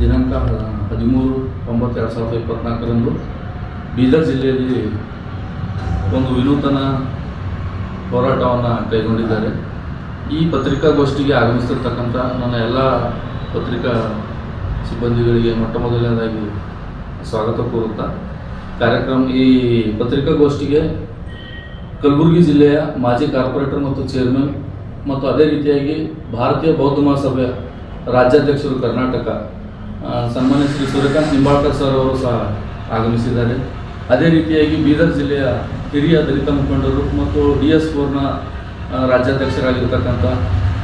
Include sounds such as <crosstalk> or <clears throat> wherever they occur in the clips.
ದಿನಾಂಕ ಹದಿಮೂರು, ಒಂಬತ್ತು, ಎರಡು ಸಾವಿರದ ಇಪ್ಪತ್ತ್ನಾಲ್ಕರಂದು ಬೀದರ್ ಜಿಲ್ಲೆಯಲ್ಲಿ ಒಂದು ವಿನೂತನ ಹೋರಾಟವನ್ನು ಕೈಗೊಂಡಿದ್ದಾರೆ. ಈ ಪತ್ರಿಕಾಗೋಷ್ಠಿಗೆ ಆಗಮಿಸಿರ್ತಕ್ಕಂಥ ನನ್ನ ಎಲ್ಲ ಪತ್ರಿಕಾ ಸಿಬ್ಬಂದಿಗಳಿಗೆ ಮೊಟ್ಟ ಮೊದಲನೇದಾಗಿ ಸ್ವಾಗತ ಕೋರುತ್ತಾ, ಕಾರ್ಯಕ್ರಮ ಈ ಪತ್ರಿಕಾಗೋಷ್ಠಿಗೆ ಕಲಬುರಗಿ ಜಿಲ್ಲೆಯ ಮಾಜಿ ಕಾರ್ಪೊರೇಟರ್ ಮತ್ತು ಚೇರ್ಮನ್ ಮತ್ತು ಅದೇ ರೀತಿಯಾಗಿ ಭಾರತೀಯ ಬೌದ್ಧ ಮಹಾಸಭೆಯ ರಾಜ್ಯಾಧ್ಯಕ್ಷರು ಕರ್ನಾಟಕ ಸನ್ಮಾನ್ಯ ಶ್ರೀ ಸೂರ್ಯಕಾಂತ್ ನಿಂಬಾಳ್ಕರ್ ಸರ್ ಅವರು ಸಹ ಆಗಮಿಸಿದ್ದಾರೆ. ಅದೇ ರೀತಿಯಾಗಿ ಬೀದರ್ ಜಿಲ್ಲೆಯ ಹಿರಿಯ ದಲಿತ ಮುಖಂಡರು ಮತ್ತು ಡಿ ಎಸ್ ಫೋರ್ನ ರಾಜ್ಯಾಧ್ಯಕ್ಷರಾಗಿರ್ತಕ್ಕಂಥ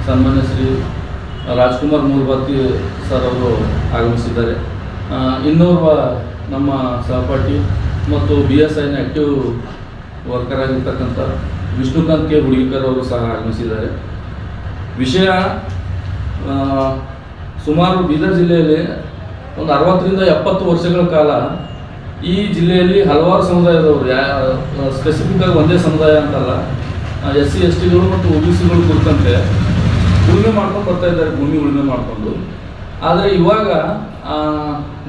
ಸನ್ಮಾನ್ಯ ಶ್ರೀ ರಾಜ್ಕುಮಾರ್ ಮೂಲ್ಬಾತಿ ಸರ್ ಅವರು ಆಗಮಿಸಿದ್ದಾರೆ. ಇನ್ನೋರ್ವ ನಮ್ಮ ಸಹಪಾಠಿ ಮತ್ತು ಬಿ ಎಸ್ ಐನ ಆ್ಯಕ್ಟಿವ್ ವರ್ಕರ್ ಆಗಿರ್ತಕ್ಕಂಥ ವಿಷ್ಣುಕಾಂತ್ ಕೆ. ಹುಡುಗಿಕರ್ ಅವರು ಸಹ ಆಗಮಿಸಿದ್ದಾರೆ. ವಿಷಯ ಸುಮಾರು ಬೀದರ್ ಜಿಲ್ಲೆಯಲ್ಲಿ ಒಂದು ಅರವತ್ತರಿಂದ ಎಪ್ಪತ್ತು ವರ್ಷಗಳ ಕಾಲ ಈ ಜಿಲ್ಲೆಯಲ್ಲಿ ಹಲವಾರು ಸಮುದಾಯದವರು ಯಾ ಸ್ಪೆಸಿಫಿಕ್ ಆಗಿ ಒಂದೇ ಸಮುದಾಯ ಅಂತಲ್ಲ. ಎಸ್ ಸಿ, ಎಸ್ ಟಿಗಳು ಮತ್ತು ಒ ಬಿ ಸಿಗಳು ಕುರಿತಂತೆ ಉಳುಮೆ ಮಾಡ್ಕೊಂಡು ಬರ್ತಾ ಇದ್ದಾರೆ, ಭೂಮಿ ಉಳುಮೆ ಮಾಡಿಕೊಂಡು. ಆದರೆ ಇವಾಗ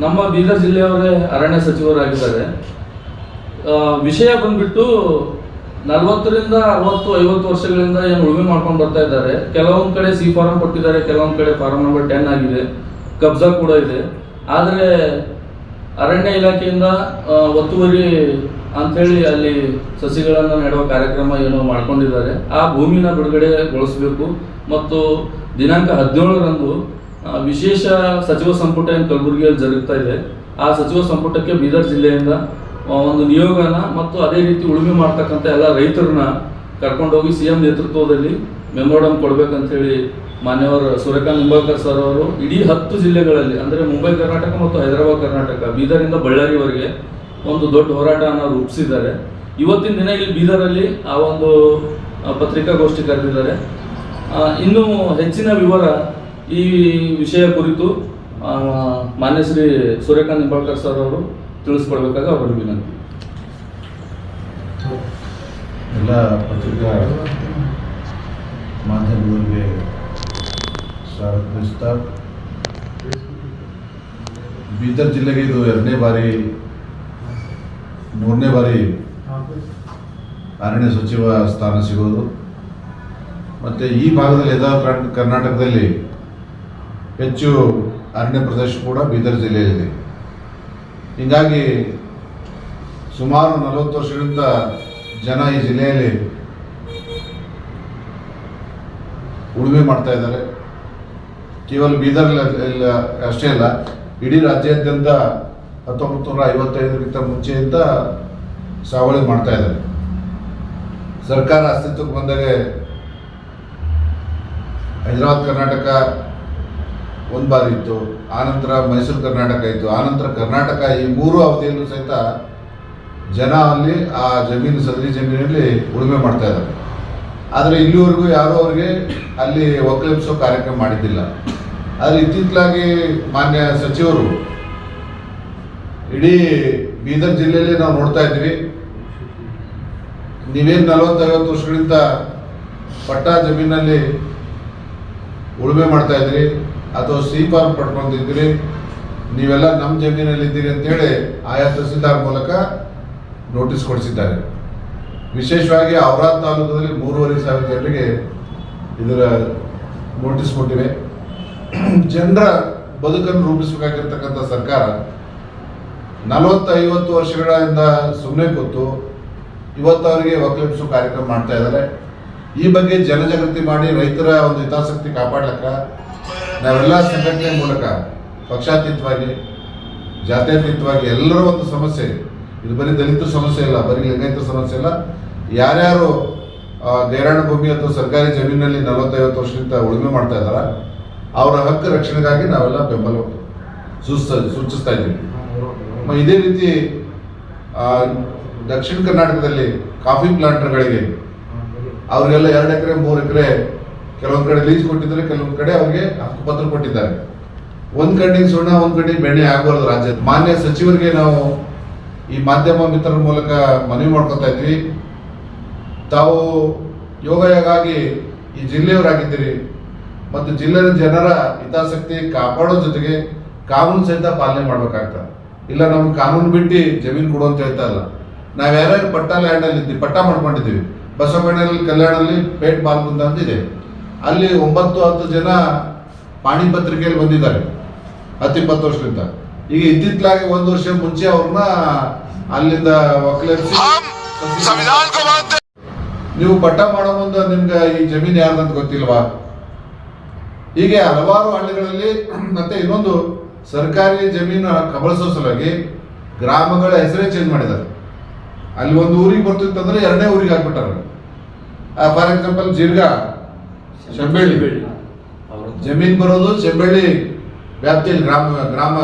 ನಮ್ಮ ಬೀದರ್ ಜಿಲ್ಲೆಯವರೇ ಅರಣ್ಯ ಸಚಿವರಾಗಿದ್ದಾರೆ. ವಿಷಯ ಬಂದ್ಬಿಟ್ಟು ನಲವತ್ತರಿಂದ ಅರವತ್ತು, ಐವತ್ತು ವರ್ಷಗಳಿಂದ ಏನು ಉಳುಮೆ ಮಾಡ್ಕೊಂಡು ಬರ್ತಾ ಇದ್ದಾರೆ. ಕೆಲವೊಂದು ಕಡೆ ಸಿ ಫಾರಂ ಕೊಟ್ಟಿದ್ದಾರೆ, ಕೆಲವೊಂದು ಕಡೆ ಫಾರಂ ನಂಬರ್ ಟೆನ್ ಆಗಿದೆ. ಕಬ್ಜಾ ಕೂಡ ಇದೆ. ಆದರೆ ಅರಣ್ಯ ಇಲಾಖೆಯಿಂದ ಒತ್ತುವರಿ ಅಂಥೇಳಿ ಅಲ್ಲಿ ಸಸಿಗಳನ್ನು ನೆಡುವ ಕಾರ್ಯಕ್ರಮ ಏನೋ ಮಾಡ್ಕೊಂಡಿದ್ದಾರೆ. ಆ ಭೂಮಿನ ಬಿಡುಗಡೆಗೊಳಿಸಬೇಕು ಮತ್ತು ದಿನಾಂಕ ಹದಿನೇಳರಂದು ವಿಶೇಷ ಸಚಿವ ಸಂಪುಟ ಏನು ಕಲಬುರಗಿಯಲ್ಲಿ ಜರುಗ್ತಾ ಇದೆ. ಆ ಸಚಿವ ಸಂಪುಟಕ್ಕೆ ಬೀದರ್ ಜಿಲ್ಲೆಯಿಂದ ಒಂದು ನಿಯೋಗನ ಮತ್ತು ಅದೇ ರೀತಿ ಉಳುಮೆ ಮಾಡ್ತಕ್ಕಂಥ ಎಲ್ಲ ರೈತರನ್ನ ಕರ್ಕೊಂಡೋಗಿ ಸಿ ಎಂ ನೇತೃತ್ವದಲ್ಲಿ ಮೆಮೋರಂ ಕೊಡ್ಬೇಕಂತ ಹೇಳಿ ಮಾನ್ಯವರು ಸೂರ್ಯಕಾಂತ್ ಮುಂಬೈಕರ್ ಸರ್ ಅವರು ಇಡೀ ಹತ್ತು ಜಿಲ್ಲೆಗಳಲ್ಲಿ, ಅಂದರೆ ಮುಂಬೈ, ಕರ್ನಾಟಕ ಮತ್ತು ಹೈದರಾಬಾದ್, ಕರ್ನಾಟಕ ಬೀದರಿಂದ ಬಳ್ಳಾರಿವರೆಗೆ ಒಂದು ದೊಡ್ಡ ಹೋರಾಟವನ್ನು ರೂಪಿಸಿದ್ದಾರೆ ಇವತ್ತಿನ ದಿನ ಇಲ್ಲಿ ಬೀದರಲ್ಲಿ ಆ ಒಂದು ಪತ್ರಿಕಾಗೋಷ್ಠಿ ಕರೆದಿದ್ದಾರೆ. ಇನ್ನೂ ಹೆಚ್ಚಿನ ವಿವರ ಈ ವಿಷಯ ಕುರಿತು ಮಾನ್ಯ ಶ್ರೀ ಸೂರ್ಯಕಾಂತ್ ನಿಂಬಾಳ್ಕರ್ ಸರ್ ಅವರು ತಿಳಿಸ್ಕೊಡ್ಬೇಕಾಗ ಅವರು ವಿನಂತಿ. ಎಲ್ಲ ಪತ್ರಿಕಾ ಮಾಧ್ಯಮಗಳಿಗೆ ಬಯಸ್ತಾ ಬೀದರ್ ಜಿಲ್ಲೆಗೆ ಇದು ಎರಡನೇ ಬಾರಿ, ಮೂರನೇ ಬಾರಿ ಅರಣ್ಯ ಸಚಿವ ಸ್ಥಾನ ಸಿಗೋದು. ಮತ್ತು ಈ ಭಾಗದಲ್ಲಿ ಯದ ಕರ್ನ್- ಕರ್ನಾಟಕದಲ್ಲಿ ಹೆಚ್ಚು ಅರಣ್ಯ ಪ್ರದೇಶ ಕೂಡ ಬೀದರ್ ಜಿಲ್ಲೆಯಲ್ಲಿದೆ. ಹೀಗಾಗಿ ಸುಮಾರು ನಲವತ್ತು ವರ್ಷಗಳಿಂದ ಜನ ಈ ಜಿಲ್ಲೆಯಲ್ಲಿ ಉಳುಮೆ ಮಾಡ್ತಾ ಇದ್ದಾರೆ. ಕೇವಲ ಬೀದರ್ ಅಷ್ಟೇ ಅಲ್ಲ, ಇಡೀ ರಾಜ್ಯಾದ್ಯಂತ ಹತ್ತೊಂಬತ್ತು ನೂರ ಐವತ್ತೈದಕ್ಕಿಂತ ಮುಂಚೆಯಿಂದ ಸಾವಳಿ ಮಾಡ್ತಾ ಇದ್ದಾರೆ. ಸರ್ಕಾರ ಅಸ್ತಿತ್ವಕ್ಕೆ ಬಂದಾಗ ಹೈದರಾಬಾದ್, ಕರ್ನಾಟಕ ಒಂದು ಬಾರಿ ಇತ್ತು, ಆನಂತರ ಮೈಸೂರು, ಕರ್ನಾಟಕ ಇತ್ತು. ಆನಂತರ ಕರ್ನಾಟಕ ಈ ಮೂರು ಅವಧಿಯಲ್ಲೂ ಸಹಿತ ಜನ ಅಲ್ಲಿ ಆ ಜಮೀನು, ಸದರಿ ಜಮೀನಲ್ಲಿ ಉಳುಮೆ ಮಾಡ್ತಾ ಇದ್ದಾರೆ. ಆದರೆ ಇಲ್ಲಿವರೆಗೂ ಯಾರೂ ಅವ್ರಿಗೆ ಅಲ್ಲಿ ಒಕ್ಕಲೆಬ್ಸೋ ಕಾರ್ಯಕ್ರಮ ಮಾಡಿದ್ದಿಲ್ಲ. ಆದರೆ ಇತ್ತಿತ್ತಲಾಗಿ ಮಾನ್ಯ ಸಚಿವರು ಇಡೀ ಬೀದರ್ ಜಿಲ್ಲೆಯಲ್ಲಿ ನಾವು ನೋಡ್ತಾ ಇದ್ದೀವಿ. ನೀವೇನು ನಲವತ್ತೈವತ್ತು ವರ್ಷಗಳಿಂದ ಪಟ್ಟ ಜಮೀನಲ್ಲಿ ಉಳುಮೆ ಮಾಡ್ತಾ ಇದ್ರಿ ಅಥವಾ ಸಿ ಫಾರ್ಮ್ ಪಡ್ಕೊಂಡಿದ್ರಿ ನೀವೆಲ್ಲ ನಮ್ಮ ಜಮೀನಲ್ಲಿ ಇದ್ದೀರಿ ಅಂತೇಳಿ ಆಯಾ ತಹಸೀಲ್ದಾರ್ ಮೂಲಕ ನೋಟಿಸ್ ಕೊಡಿಸಿದ್ದಾರೆ. ವಿಶೇಷವಾಗಿ ಔರಾದ್ ತಾಲೂಕಲ್ಲಿ ಮೂರುವರೆ ಸಾವಿರ ಜನರಿಗೆ ಇದರ ನೋಟಿಸ್ ಕೊಟ್ಟಿವೆ. ಜನರ ಬದುಕನ್ನು ರೂಪಿಸಬೇಕಾಗಿರ್ತಕ್ಕಂಥ ಸರ್ಕಾರ ನಲವತ್ತೈವತ್ತು ವರ್ಷಗಳಿಂದ ಸುಮ್ಮನೆ ಕೂತು ಇವತ್ತು ಅವರಿಗೆ ಕಾರ್ಯಕ್ರಮ ಮಾಡ್ತಾ ಇದ್ದಾರೆ. ಈ ಬಗ್ಗೆ ಜನಜಾಗೃತಿ ಮಾಡಿ ರೈತರ ಒಂದು ಹಿತಾಸಕ್ತಿ ಕಾಪಾಡ್ಲಿಕ್ಕೆ ನಾವೆಲ್ಲ ಸಂಘಟನೆ ಮೂಲಕ ಪಕ್ಷಾತೀತವಾಗಿ, ಜಾತ್ಯತೀತವಾಗಿ ಎಲ್ಲರ ಒಂದು ಸಮಸ್ಯೆ, ಇದು ಬರೀ ದಲಿತ ಸಮಸ್ಯೆ ಇಲ್ಲ ಬರೀ ಲಿಂಗಾಯಿತ ಸಮಸ್ಯೆ ಇಲ್ಲ ಯಾರ್ಯಾರು ದೇರಾಣ ಭೂಮಿ ಅಥವಾ ಸರ್ಕಾರಿ ಜಮೀನಲ್ಲಿ ನಲವತ್ತೈವತ್ತು ವರ್ಷದಿಂದ ಉಳುಮೆ ಮಾಡ್ತಾ ಇದ್ದಾರ, ಅವರ ಹಕ್ಕು ರಕ್ಷಣೆಗಾಗಿ ನಾವೆಲ್ಲ ಬೆಂಬಲ ಸೂಚಿಸ್ತಾ ಸೂಚಿಸ್ತಾ ಇದ್ದೀವಿ. ಇದೇ ರೀತಿ ದಕ್ಷಿಣ ಕರ್ನಾಟಕದಲ್ಲಿ ಕಾಫಿ ಪ್ಲಾಂಟರ್ಗಳಿಗೆ ಅವರಿಗೆಲ್ಲ ಎರಡು ಎಕರೆ, ಮೂರು ಎಕರೆ, ಕೆಲವೊಂದು ಕಡೆ ಲೀಸ್ ಕೊಟ್ಟಿದ್ದಾರೆ, ಕೆಲವೊಂದು ಕಡೆ ಅವರಿಗೆ ಹಕ್ಕುಪತ್ರ ಕೊಟ್ಟಿದ್ದಾರೆ. ಒಂದು ಕಣ್ಣಿಗೆ ಸುಣ್ಣ, ಒಂದು ಕಡೆ ಬೆಣ್ಣೆ ಆಗಬಾರ್ದು ರಾಜ್ಯದ. ಮಾನ್ಯ ಸಚಿವರಿಗೆ ನಾವು ಈ ಮಾಧ್ಯಮ ಮಿತ್ರರ ಮೂಲಕ ಮನವಿ ಮಾಡ್ಕೊತಾ ಇದ್ವಿ. ತಾವು ಯೋಗಗಾಗಿ ಈ ಜಿಲ್ಲೆಯವರಾಗಿದ್ದೀರಿ. ಮತ್ತು ಜಿಲ್ಲೆಯ ಜನರ ಹಿತಾಸಕ್ತಿ ಕಾಪಾಡೋ ಜೊತೆಗೆ ಕಾನೂನು ಸಹಿತ ಪಾಲನೆ ಮಾಡಬೇಕಾಗ್ತದೆ. ಇಲ್ಲ, ನಮ್ಗೆ ಕಾನೂನು ಬಿಟ್ಟು ಜಮೀನು ಕೊಡು ಅಂತ ಹೇಳ್ತಾ ಇಲ್ಲ. ನಾವು ಯಾರ್ಯಾರು ಪಟ್ಟ ಲ್ಯಾಂಡಲ್ಲಿ ಇದ್ದೀವಿ ಪಟ್ಟ ಮಾಡ್ಕೊಂಡಿದ್ದೀವಿ. ಬಸವಣ್ಣಲ್ಲಿ ಕಲ್ಯಾಣಲ್ಲಿ ಪೇಟ್ ಮಾಲ್ಕುಂದ ಅಂತ ಇದೆ. ಅಲ್ಲಿ ಒಂಬತ್ತು, ಹತ್ತು ಜನ ಪಾಣಿ ಪತ್ರಿಕೆಯಲ್ಲಿ ಬಂದಿದ್ದಾರೆ. ಹತ್ತಿಪ್ಪತ್ತು ವರ್ಷದಿಂದ. ಈಗ ಇತ್ತಿತ್ತಲಾಗಿ ಒಂದು ವರ್ಷ ಮುಂಚೆ ಅವ್ರನ್ನ ಅಲ್ಲಿಂದ ಸಂವಿಧಾನ ನೀವು ಪಟ್ಟ ಮಾಡೋ ಮುಂದೆ ನಿಮ್ಗೆ ಈ ಜಮೀನು ಯಾರ್ದಂತ ಗೊತ್ತಿಲ್ವಾ? ಹೀಗೆ ಹಲವಾರು ಹಳ್ಳಿಗಳಲ್ಲಿ <clears throat> ಮತ್ತೆ ಇನ್ನೊಂದು ಸರ್ಕಾರಿ ಜಮೀನು ಕಬಳಿಸೋ ಸಲುವಾಗಿ ಗ್ರಾಮಗಳ ಹೆಸರೇ ಚೇಂಜ್ ಮಾಡಿದ್ದಾರೆ. ಅಲ್ಲಿ ಒಂದು ಊರಿಗೆ ಬರ್ತಿತ್ತಂದ್ರೆ ಎರಡನೇ ಊರಿಗೆ ಹಾಕ್ಬಿಟ್ಟಾರ ಫಾರ್ ಎಕ್ಸಾಂಪಲ್ ಜೀರ್ಗಾ ಶೆಂಬೆಳ್ಳಿ. ಜಮೀನ್ ಬರೋದು ಚೆಂಬಳ್ಳಿ ವ್ಯಾಪ್ತಿಯಲ್ಲಿ ಗ್ರಾಮ ಗ್ರಾಮ